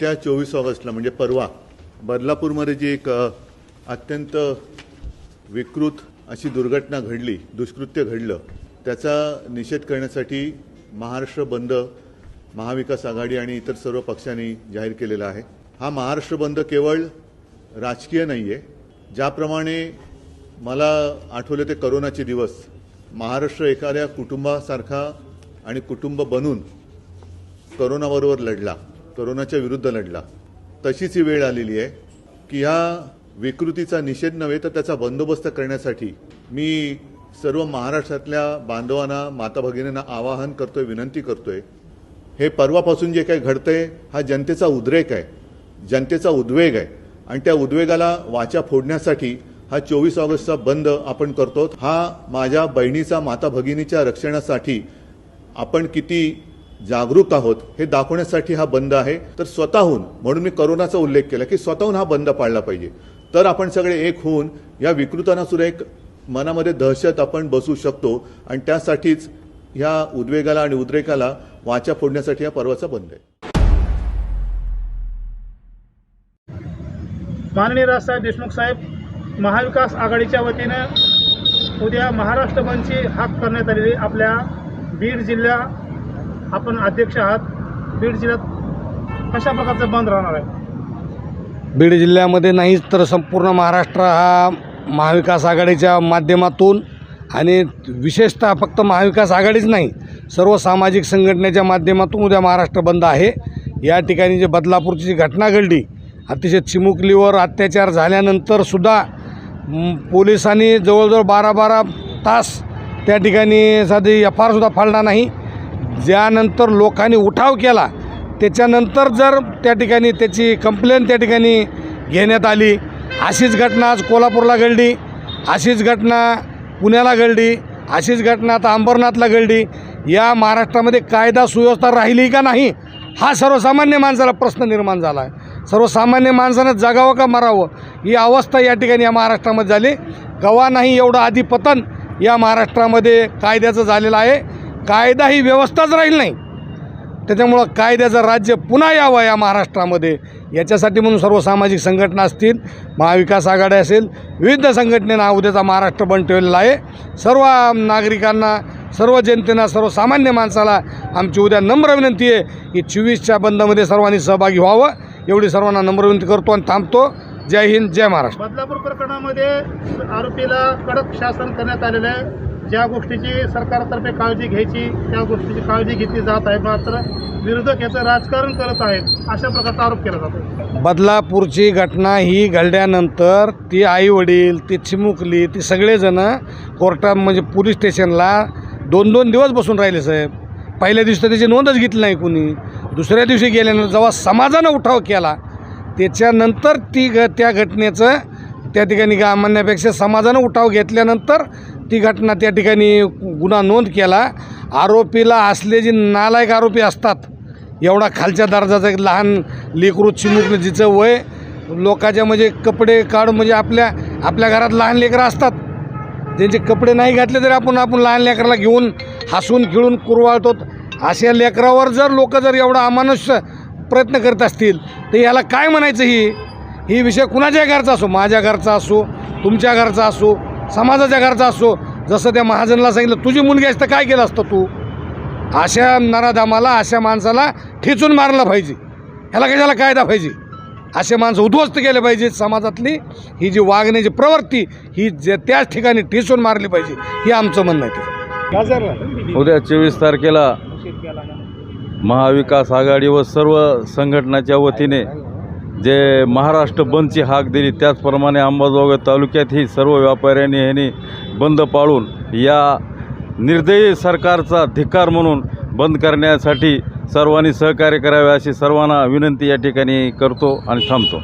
त्या चोवीस ऑगस्टला म्हणजे परवा बदलापूरमध्ये जी एक अत्यंत विकृत अशी दुर्घटना घडली दुष्कृत्य घडलं त्याचा निषेध करण्यासाठी महाराष्ट्र बंद महाविकास आघाडी आणि इतर सर्व पक्षांनी जाहीर केलेला आहे. हा महाराष्ट्र बंद केवळ राजकीय नाही आहे ज्याप्रमाणे मला आठवले ते करोनाचे दिवस महाराष्ट्र एखाद्या कुटुंबासारखा आणि कुटुंब बनून करोनाबरोबर लढला. करोनाच्या विरुद्ध लढला. तशीच ही वेळ आलेली आहे की ह्या विकृतीचा निषेध नव्हे तर त्याचा बंदोबस्त करण्यासाठी मी सर्व महाराष्ट्रातल्या बांधवांना माता भगिनींना आवाहन करतोय विनंती करतोय. हे परवापासून जे काही घडतंय हा जनतेचा उद्रेक आहे. जनतेचा उद्वेग आहे. आणि त्या उद्वेगाला वाचा फोडण्यासाठी हा चोवीस ऑगस्टचा बंद आपण करतो हा माझ्या बहिणीचा माता भगिनीच्या रक्षणासाठी आपण किती जागरूक आहोत हे दाखवण्यासाठी हा बंद आहे. तर स्वतःहून म्हणून मी करोनाचा उल्लेख केला की स्वतःहून हा बंद पाळला पाहिजे. तर आपण सगळे एक होऊन या विकृतांना सुद्धा एक मनामध्ये दहशत आपण बसू शकतो आणि त्यासाठीच ह्या उद्वेगाला आणि उद्रेकाला वाचा फोडण्यासाठी हा पर्वाचा बंद आहे. माननीय राजसाहेब देशमुख साहेब महाविकास आघाडीच्या वतीनं उद्या महाराष्ट्र बंदची हाक करण्यात आलेली आपल्या बीड जिल्हा आपण अध्यक्ष आहात. बीड जिल्ह्यात कशा प्रकारचं बंद राहणार आहे? बीड जिल्ह्यामध्ये नाहीच तर संपूर्ण महाराष्ट्र हा महाविकास आघाडीच्या माध्यमातून आणि विशेषतः फक्त महाविकास आघाडीच नाही सर्व सामाजिक संघटनेच्या माध्यमातून उद्या महाराष्ट्र बंद आहे. या ठिकाणी जे बदलापूरची जी घटना घडली अतिशय चिमुकलीवर अत्याचार झाल्यानंतरसुद्धा पोलिसांनी जवळजवळ बारा बारा तास त्या ठिकाणी साधी एफ आरसुद्धा फाळला फाडला नाही. ज्यानंतर लोकांनी उठाव केला त्याच्यानंतर जर त्या ठिकाणी त्याची कंप्लेन त्या ठिकाणी घेण्यात आली अशीच घटना आज कोल्हापूरला घडली अशीच घटना पुण्याला घडली अशीच घटना आता अंबरनाथला घडली या महाराष्ट्रामध्ये कायदा सुव्यवस्था राहिली का नाही हा सर्वसामान्य माणसाला प्रश्न निर्माण झाला आहे. सर्वसामान्य माणसानं जगावं का मरावं ही अवस्था या ठिकाणी या महाराष्ट्रामध्ये झाली. गवा नाही एवढं आधी पतन या महाराष्ट्रामध्ये कायद्याचं झालेलं आहे. कायदा ही व्यवस्थाच राहील नाही. त्याच्यामुळं कायद्याचं राज्य पुन्हा यावं या महाराष्ट्रामध्ये. याच्यासाठी म्हणून सर्व सामाजिक संघटना असतील महाविकास आघाडी असेल विविध संघटनेनं उद्याचा महाराष्ट्र बन ठेवलेला आहे. सर्व नागरिकांना सर्व जनतेना सर्वसामान्य माणसाला आमची उद्या नम्र विनंती आहे की चोवीसच्या बंदमध्ये सर्वांनी सहभागी व्हावं. एवढी सर्वांना नम्र विनंती करतो आणि थांबतो. जय हिंद जय महाराष्ट्र. बदलापूर प्रकरणामध्ये आरोपीला कडक शासन करण्यात आलेलं आहे. ज्या गोष्टीची सरकारतर्फे काळजी घ्यायची त्या गोष्टीची काळजी घेतली जात आहे. मात्र विरोधक याचं राजकारण करत आहेत अशा प्रकारचा आरोप केला जातो बदलापूरची घटना ही घडल्यानंतर ती आईवडील ती चिमुकली ती सगळेजणं कोर्टात म्हणजे पोलीस स्टेशनला दोन दोन दिवस बसून राहिले साहेब. पहिल्या दिवशी तर त्याची नोंदच घेतली नाही कुणी. दुसऱ्या दिवशी गेल्यानंतर जेव्हा समाजानं उठाव केला त्याच्यानंतर ती घ त्या घटनेचं त्या ठिकाणी गा म्हणण्यापेक्षा समाजानं उठाव घेतल्यानंतर ती घटना त्या ठिकाणी गुन्हा नोंद केला. आरोपीला असले जे नालायक आरोपी असतात एवढा खालच्या दर्जाचा एक लहान लेकरू चिमुकलं जिचं वय लोकाच्या म्हणजे कपडे काढून म्हणजे आपल्या आपल्या घरात लहान लेकरं असतात. ज्यांचे कपडे नाही घातले तरी आपण आपण लहान लेकराला घेऊन हसून खेळून कुरवाळतो. अशा लेकरावर जर लोक जर एवढा अमानुष्य प्रयत्न करत असतील तर याला काय म्हणायचं ही? ही विषय कुणाच्या घरचा असो? माझ्या घरचा असो? तुमच्या घरचा असो? समाजाच्या घरचा असो जसं त्या महाजनला सांगितलं तुझी मुलगी असतं काय केलं असतं तू? अशा नराधामाला अशा माणसाला ठेचून मारलं पाहिजे. ह्याला कशाला कायदा पाहिजे? असे माणसं उद्ध्वस्त केले पाहिजे समाजातली. ही जी वागण्याची प्रवृत्ती ही जे त्याच ठिकाणी ठेचून मारली पाहिजे हे आमचं म्हणणं आहे उद्या चोवीस तारखेला महाविकास आघाडी व सर्व संघटनाच्या वतीने जे महाराष्ट्र बंदची हाक दिली त्याचप्रमाणे अंबाजोगाई तालुक्यातही सर्व व्यापाऱ्यांनी ह्यांनी बंद पाळून या निर्दयी सरकारचा धिक्कार म्हणून बंद करण्यासाठी सर्वांनी सहकार्य करावे अशी सर्वांना विनंती या ठिकाणी करतो आणि थांबतो.